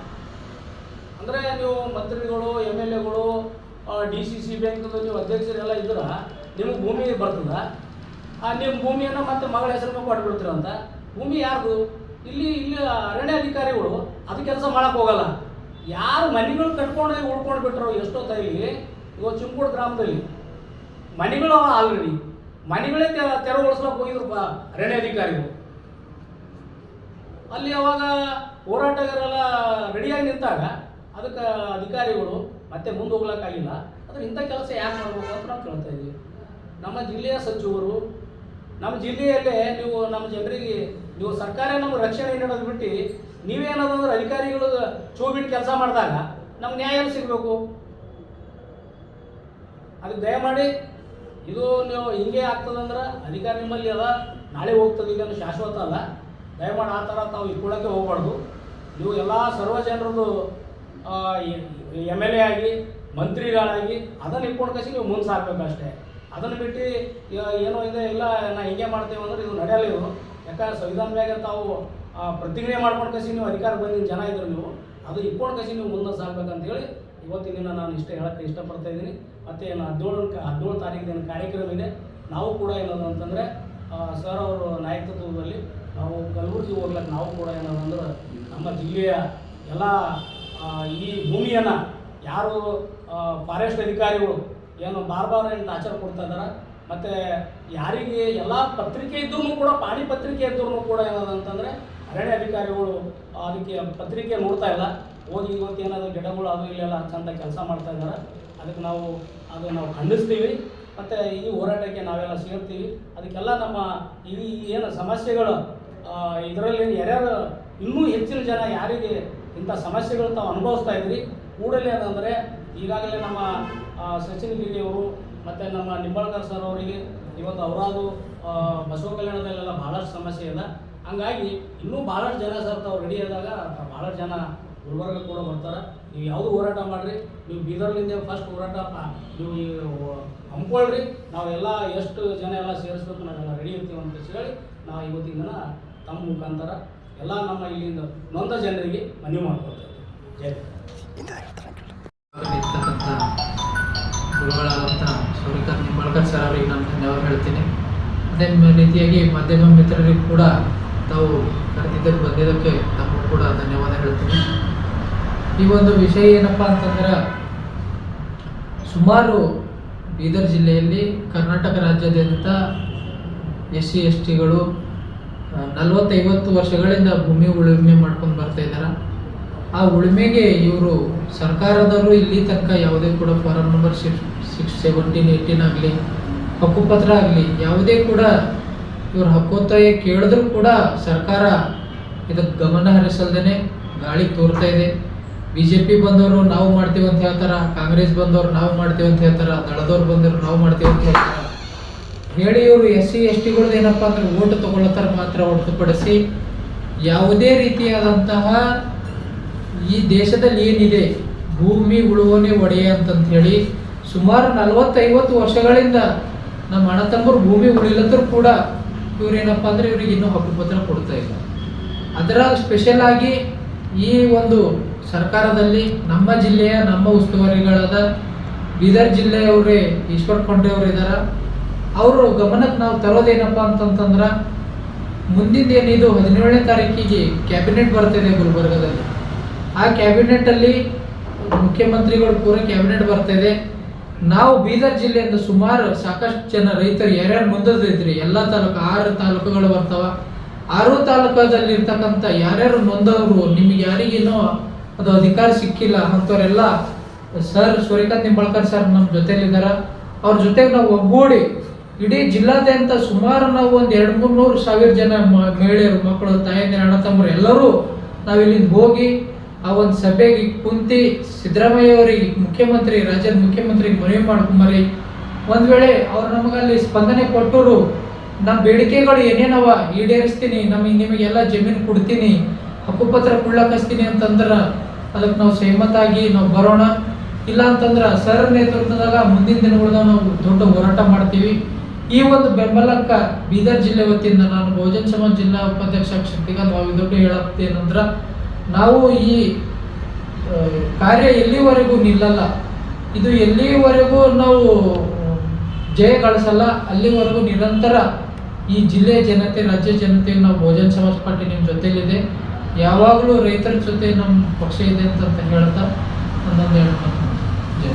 ಅಂದರೆ ನೀವು ಮಂತ್ರಿಗಳು, ಎಂ ಎಲ್ ಎಗಳು ಡಿ ಸಿ ಸಿ ಬ್ಯಾಂಕ್ದು ನೀವು ಅಧ್ಯಕ್ಷರೆಲ್ಲ ಇದ್ರೆ, ನಿಮಗೆ ಭೂಮಿ ಬರ್ತದ. ಆ ನಿಮ್ಮ ಭೂಮಿಯನ್ನು ಮತ್ತೆ ಮಗಳ ಹೆಸರು ಮೇಲೆ ಕೊಟ್ಬಿಡ್ತೀರಂತ ಭೂಮಿ ಯಾರ್ದು? ಇಲ್ಲಿ ಇಲ್ಲಿ ಅರಣ್ಯ ಅಧಿಕಾರಿಗಳು ಅದು ಕೆಲಸ ಮಾಡಕ್ ಹೋಗಲ್ಲ. ಯಾರು ಮನೆಗಳು ಕಟ್ಕೊಂಡು ಉಳ್ಕೊಂಡು ಬಿಟ್ರು ತೈಲಿ ಇವತ್ತು ಚಿಂಕೋಡ್ ಗ್ರಾಮದಲ್ಲಿ. ಮನೆಗಳು ಆಲ್ರೆಡಿ ಮನೆಗಳೇ ತೆರವುಗೊಳಿಸ್ಲಕ್ಕೆ ಹೋಗಿದ್ರು ಅರಣ್ಯ ಅಧಿಕಾರಿಗಳು. ಅಲ್ಲಿ ಅವಾಗ ಹೋರಾಟಗಾರೆಲ್ಲ ರೆಡಿಯಾಗಿ ನಿಂತಾಗ ಅದಕ್ಕೆ ಅಧಿಕಾರಿಗಳು ಮತ್ತೆ ಮುಂದೆ ಹೋಗ್ಲಿಕ್ಕಾಗಿಲ್ಲ. ಅದ್ರ ಇಂಥ ಕೆಲಸ ಯಾಕೆ ಮಾಡ್ಬೇಕು ಅಂತ ನಾವು ಕೇಳ್ತಾ ಇದ್ದೀವಿ. ನಮ್ಮ ಜಿಲ್ಲೆಯ ಸಚಿವರು, ನಮ್ಮ ಜಿಲ್ಲೆಯಲ್ಲೇ ನೀವು ನಮ್ಮ ಜನರಿಗೆ ನೀವು ಸರ್ಕಾರ ನಮ್ಗೆ ರಕ್ಷಣೆ ನೀಡೋದು ಬಿಟ್ಟು ನೀವೇನಾದ್ರು ಅಧಿಕಾರಿಗಳು ಚೂ ಬಿಟ್ಟು ಕೆಲಸ ಮಾಡಿದಾಗ ನಮ್ಗೆ ನ್ಯಾಯ ಎಲ್ಲಿ ಸಿಗಬೇಕು? ಅದಕ್ಕೆ ದಯಮಾಡಿ, ಇದು ನೀವು ಹಿಂಗೆ ಆಗ್ತದಂದ್ರೆ ಅಧಿಕಾರ ನಿಮ್ಮಲ್ಲಿ ಅದ, ನಾಳೆ ಹೋಗ್ತದೆ, ಈಗ ಶಾಶ್ವತ ಅಲ್ಲ. ದಯಮಾಡಿ ಆ ಥರ ತಾವು ಇಟ್ಕೊಳ್ಳೋಕ್ಕೆ ಹೋಗ್ಬಾರ್ದು. ನೀವು ಎಲ್ಲ ಸರ್ವ ಜನರದು ಎಂ ಎಲ್ ಎ ಆಗಿ, ಮಂತ್ರಿಗಳಾಗಿ, ಅದನ್ನು ಇಟ್ಕೊಂಡು ಕಸಿ ನೀವು ಮುಂದೆ ಸಾಕಬೇಕಷ್ಟೇ ಅದನ್ನು ಬಿಟ್ಟು ಏನೋ ಇದೆ, ಇಲ್ಲ, ನಾ ಹಿಂಗೆ ಮಾಡ್ತೇವೆ ಅಂದ್ರೆ ಇದು ನಡೆಯಲ್ಲ ಇದು. ಯಾಕಂದ್ರೆ ಸಂವಿಧಾನದಾಗ ತಾವು ಪ್ರತಿಜ್ಞೆ ಮಾಡ್ಕೊಂಡು ಕಸಿ ನೀವು ಅಧಿಕಾರ ಬಂದಿನ ಜನ ಇದ್ರು ನೀವು, ಅದು ಇಟ್ಕೊಂಡು ಕಸಿ ನೀವು ಮುಂದೆ ಸಾಗ್ಬೇಕಂತ ಹೇಳಿ ಇವತ್ತಿನ ದಿನ ನಾನು ಇಷ್ಟ ಹೇಳಕ್ಕೆ ಇಷ್ಟಪಡ್ತಾ ಇದ್ದೀನಿ. ಮತ್ತು ಏನು ಹದಿನೇಳು ಹದಿನೇಳು ತಾರೀಕು ದಿನ ಕಾರ್ಯಕ್ರಮ ಇದೆ. ನಾವು ಕೂಡ ಏನದು ಅಂತಂದರೆ ಸರ್ ಅವರು ನಾಯಕತ್ವದಲ್ಲಿ ನಾವು ಕಲಬುರಗಿ ಹೋಗ್ಲಿಕ್ಕೆ ನಾವು ಕೂಡ ಏನದು ಅಂದ್ರೆ ನಮ್ಮ ಜಿಲ್ಲೆಯ ಎಲ್ಲ ಈ ಭೂಮಿಯನ್ನು ಯಾರು ಫಾರೆಸ್ಟ್ ಅಧಿಕಾರಿಗಳು ಏನು ಬಾರ್ ಬಾರ್ ಏನು ಟಾರ್ಚರ್ ಕೊಡ್ತಾ ಇದ್ದಾರೆ ಮತ್ತು ಯಾರಿಗೆ ಎಲ್ಲ ಪತ್ರಿಕೆ ಇದ್ರೂ ಕೂಡ, ಪಾಣಿ ಪತ್ರಿಕೆ ಇದ್ರೂ ಕೂಡ ಏನದಂತಂದರೆ, ಅರಣ್ಯ ಅಧಿಕಾರಿಗಳು ಅದಕ್ಕೆ ಪತ್ರಿಕೆ ನೋಡ್ತಾ ಇಲ್ಲ. ಹೋಗಿ ಇವತ್ತು ಏನಾದ್ರು ಗಿಡಗಳು ಅದು ಇಲ್ಲೆಲ್ಲ ಚಂದ ಕೆಲಸ ಮಾಡ್ತಾ ಇದ್ದಾರೆ. ಅದಕ್ಕೆ ನಾವು ಅದು ನಾವು ಖಂಡಿಸ್ತೀವಿ. ಮತ್ತು ಈ ಹೋರಾಟಕ್ಕೆ ನಾವೆಲ್ಲ ಸೇರ್ತೀವಿ. ಅದಕ್ಕೆಲ್ಲ ನಮ್ಮ ಈ ಏನು ಸಮಸ್ಯೆಗಳು ಇದರಲ್ಲಿ ಯಾರ್ಯಾರು ಇನ್ನೂ ಹೆಚ್ಚಿನ ಜನ ಯಾರಿಗೆ ಇಂಥ ಸಮಸ್ಯೆಗಳು ತಾವು ಅನುಭವಿಸ್ತಾ ಇದ್ರಿ ಕೂಡಲೇ ಅದಂದರೆ ಈಗಾಗಲೇ ನಮ್ಮ ಸಚಿನ್ ಗಿರಿ ಅವರು ಮತ್ತು ನಮ್ಮ ನಿಂಬಾಳ್ಕರ್ ಸರ್ ಅವರಿಗೆ ಇವತ್ತು ಅವರಾದು ಬಸವ ಕಲ್ಯಾಣದಲ್ಲೆಲ್ಲ ಭಾಳಷ್ಟು ಸಮಸ್ಯೆ ಇದೆ. ಹಂಗಾಗಿ ಇನ್ನೂ ಭಾಳಷ್ಟು ಜನ ಸರ್ ತಾವು ರೆಡಿ ಆದಾಗ ಭಾಳಷ್ಟು ಜನ ಗುಲ್ಬರ್ಗ ಕೂಡ ಬರ್ತಾರೆ. ನೀವು ಯಾವುದು ಹೋರಾಟ ಮಾಡಿರಿ, ನೀವು ಬೀದರ್ಲಿಂದ ಫಸ್ಟ್ ಹೋರಾಟ ನೀವು ಈ ಹಮ್ಕೊಳ್ರಿ. ನಾವೆಲ್ಲ ಎಷ್ಟು ಜನ ಎಲ್ಲ ಸೇರಿಸ್ಬೇಕು, ನಾವೆಲ್ಲ ರೆಡಿ ಇರ್ತೀವಿ ಅಂತ ಹೇಳಿ ನಾವು ಇವತ್ತಿನ ದಿನ ತಮ್ಮ ಮುಖಾಂತರ ಎಲ್ಲ ನಮ್ಮ ಇಲ್ಲಿಂದ ನೊಂದ ಜನರಿಗೆ ಮನವಿ ಮಾಡ್ಕೊಳ್ತೇವೆ ಜೈ ಅದೇ ರೀತಿಯಾಗಿ ಮಾಧ್ಯಮ ಮಿತ್ರರಿಗೂ ಕೂಡ ತಾವು ಕರೆದಿದ್ದಕ್ಕೆ ಬಂದಿದ್ದಕ್ಕೆ ತಮಗೂ ಕೂಡ ಧನ್ಯವಾದ ಹೇಳ್ತೀನಿ. ಈ ಒಂದು ವಿಷಯ ಏನಪ್ಪ ಅಂತಂದ್ರೆ, ಸುಮಾರು ಬೀದರ್ ಜಿಲ್ಲೆಯಲ್ಲಿ ಕರ್ನಾಟಕ ರಾಜ್ಯಾದ್ಯಂತ ಎಸ್ ಸಿ ಎಸ್ ಟಿಗಳು ನಲವತ್ತೈವತ್ತು ವರ್ಷಗಳಿಂದ ಭೂಮಿ ಉಳುಮೆ ಮಾಡ್ಕೊಂಡು ಬರ್ತಾ ಇದ್ದಾರೆ ಆ ಉಳುಮೆಗೆ ಇವರು ಸರ್ಕಾರದವರು ಇಲ್ಲಿ ತನಕ ಯಾವುದೇ ಕೂಡ form number six six seventeen eighteen ಆಗಲಿ ಹಕ್ಕುಪತ್ರ ಆಗಲಿ, ಯಾವುದೇ ಕೂಡ ಇವ್ರ ಹಕ್ಕೊತ್ತಾಯ ಕೇಳಿದ್ರೂ ಕೂಡ ಸರ್ಕಾರ ಇದಕ್ಕೆ ಗಮನ ಹರಿಸಲ್ದೇ ಗಾಳಿ ತೋರ್ತಾ ಇದೆ. ಬಿ ಜೆ ಪಿ ಬಂದವರು ನಾವು ಮಾಡ್ತೀವಿ ಅಂತ ಹೇಳ್ತಾರ? ಕಾಂಗ್ರೆಸ್ ಬಂದವರು ನಾವು ಮಾಡ್ತೀವಿ ಅಂತ ಹೇಳ್ತಾರ? ದಳದವ್ರು ಬಂದವರು ನಾವು ಮಾಡ್ತೀವಿ ಅಂತ ಹೇಳ್ತಾರ? ಹೇಳಿ ಇವರು ಎಸ್ ಸಿ, ಎಸ್ ಟಿಗಳ್ದು ಏನಪ್ಪ ಅಂದ್ರೆ ಓಟ್ ತಗೊಳ್ಳತ್ತಾರ ಮಾತ್ರ ಹೊರತುಪಡಿಸಿ ಯಾವುದೇ ರೀತಿಯಾದಂತಹ ಈ ದೇಶದಲ್ಲಿ ಏನಿದೆ, ಭೂಮಿ ಉಳುವನೆ ಒಡೆಯ ಅಂತಂತ ಹೇಳಿ ಸುಮಾರು ನಲವತ್ತೈವತ್ತು ವರ್ಷಗಳಿಂದ ನಮ್ಮ ಅಣ್ಣ ತಮ್ಮರು ಭೂಮಿ ಉಳಿಲತ್ತರು ಕೂಡ ಇವ್ರೇನಪ್ಪ ಅಂದ್ರೆ ಇವ್ರಿಗೆ ಇನ್ನೂ ಹಕ್ಕುಪತ್ರ ಕೊಡ್ತಾ ಇಲ್ಲ. ಅದರ ಸ್ಪೆಷಲ್ ಆಗಿ ಈ ಒಂದು ಸರ್ಕಾರದಲ್ಲಿ ನಮ್ಮ ಜಿಲ್ಲೆಯ ನಮ್ಮ ಉಸ್ತುವಾರಿಗಳಾದ ಬೀದರ್ ಜಿಲ್ಲೆಯವರೇ, ಈಶ್ವರ್ ಖಂಡ್ರೆ ಅವರು ಇದಾರ. ಅವರು ಗಮನಕ್ಕೆ ನಾವು ತರೋದೇನಪ್ಪ ಅಂತಂತಂದ್ರೆ ಮುಂದಿನ ಏನಿದು ಹದಿನೇಳನೇ ತಾರೀಕಿಗೆ ಕ್ಯಾಬಿನೆಟ್ ಬರ್ತಿದೆ ಗುಲ್ಬರ್ಗದಲ್ಲಿ. ಆ ಕ್ಯಾಬಿನೆಟ್ ಅಲ್ಲಿ ಮುಖ್ಯಮಂತ್ರಿಗಳು ಪೂರ ಕ್ಯಾಬಿನೆಟ್ ಬರ್ತಿದೆ. ನಾವು ಬೀದರ್ ಜಿಲ್ಲೆಯಿಂದ ಸುಮಾರು ಸಾಕಷ್ಟು ಜನ ರೈತರು ಯಾರ್ಯಾರು ಮುಂದಿದ್ರಿ ಎಲ್ಲ ತಾಲೂಕು, ಆರು ತಾಲೂಕುಗಳು ಬರ್ತಾವ. ಆರು ತಾಲೂಕದಲ್ಲಿ ಇರ್ತಕ್ಕಂಥ ಯಾರ್ಯಾರು ನೊಂದವರು, ನಿಮ್ಗೆ ಯಾರಿಗೇನೋ ಅದು ಅಧಿಕಾರ ಸಿಕ್ಕಿಲ್ಲ, ಅಂಥವರೆಲ್ಲ ಸರ್ ಸೂರ್ಯಕಾಂತ್ ನಿಂಬಳ್ಕರ್ ಸರ್ ನಮ್ಮ ಜೊತೆಲಿದ್ದಾರ ಅವ್ರ ಜೊತೆಗೆ ನಾವು ಒಗ್ಗೂಡಿ ಇಡೀ ಜಿಲ್ಲಾದ್ಯಂತ ಸುಮಾರು ನಾವು ಒಂದು ಎರಡು ಮೂರು ನೂರು ಸಾವಿರ ಜನ ಮಹಿಳೆಯರು, ಮಕ್ಕಳು, ತಾಯಂದಿರು, ಅಣ್ಣ, ತಮ್ಮರು ಎಲ್ಲರೂ ನಾವು ಇಲ್ಲಿಂದ ಹೋಗಿ ಆ ಒಂದು ಸಭೆಗೆ ಕುಂತಿ ಸಿದ್ದರಾಮಯ್ಯ ಅವರಿಗೆ ಮುಖ್ಯಮಂತ್ರಿ, ರಾಜ್ಯದ ಮುಖ್ಯಮಂತ್ರಿಗೆ ಮನವಿ ಮಾಡ್ಕೊಂಬರಿ ಒಂದು ವೇಳೆ ಅವ್ರು ನಮಗಲ್ಲಿ ಸ್ಪಂದನೆ ಕೊಟ್ಟರು ನಮ್ಮ ಬೇಡಿಕೆಗಳು ಏನೇನವ? ಈಡೇರಿಸ್ತೀನಿ ನಮಗೆ ನಿಮಗೆಲ್ಲ ಜಮೀನು ಕೊಡ್ತೀನಿ, ಹಕ್ಕುಪತ್ರ ಕುಳ್ಳಕಸ್ತೀನಿ ಅಂತಂದ್ರೆ ಅದಕ್ಕೆ ನಾವು ಸಹಮತಾಗಿ ನಾವು ಬರೋಣ. ಇಲ್ಲ ಅಂತಂದ್ರೆ ಸರ್ ನೇತೃತ್ವದಾಗ ಮುಂದಿನ ದಿನಗಳದಾಗ ನಾವು ದೊಡ್ಡ ಹೋರಾಟ ಮಾಡ್ತೀವಿ. ಈ ಒಂದು ಬೆಂಬಲಕ್ಕೆ ಬೀದರ್ ಜಿಲ್ಲೆ ವತಿಯಿಂದ ನಾನು ಬಹುಜನ್ ಸಮಾಜ್ ಜಿಲ್ಲಾ ಉಪಾಧ್ಯಕ್ಷ ಶಕ್ತಿಕಾಂತ್ ದೊಡ್ಡ ಹೇಳತ್ತೇನಂದ್ರ ನಾವು ಈ ಕಾರ್ಯ ಎಲ್ಲಿವರೆಗೂ ನಿಲ್ಲಲ್ಲ. ಇದು ಎಲ್ಲಿವರೆಗೂ ನಾವು ಜಯ ಗಳಿಸಲ್ಲ ಅಲ್ಲಿವರೆಗೂ ನಿರಂತರ ಈ ಜಿಲ್ಲೆಯ ಜನತೆ, ರಾಜ್ಯ ಜನತೆ ನಾವು ಭೋಜನ ಸಮಾಜ್ ಪಾರ್ಟಿ ನಿಮ್ಮ ಜೊತೆಯಲ್ಲಿದೆ ಯಾವಾಗಲೂ ರೈತರ ಜೊತೆ ನಮ್ಮ ಪಕ್ಷ ಇದೆ ಅಂತ ಹೇಳ್ತಾ, ಒಂದೊಂದು ಹೇಳ್ತಾ ಜಯ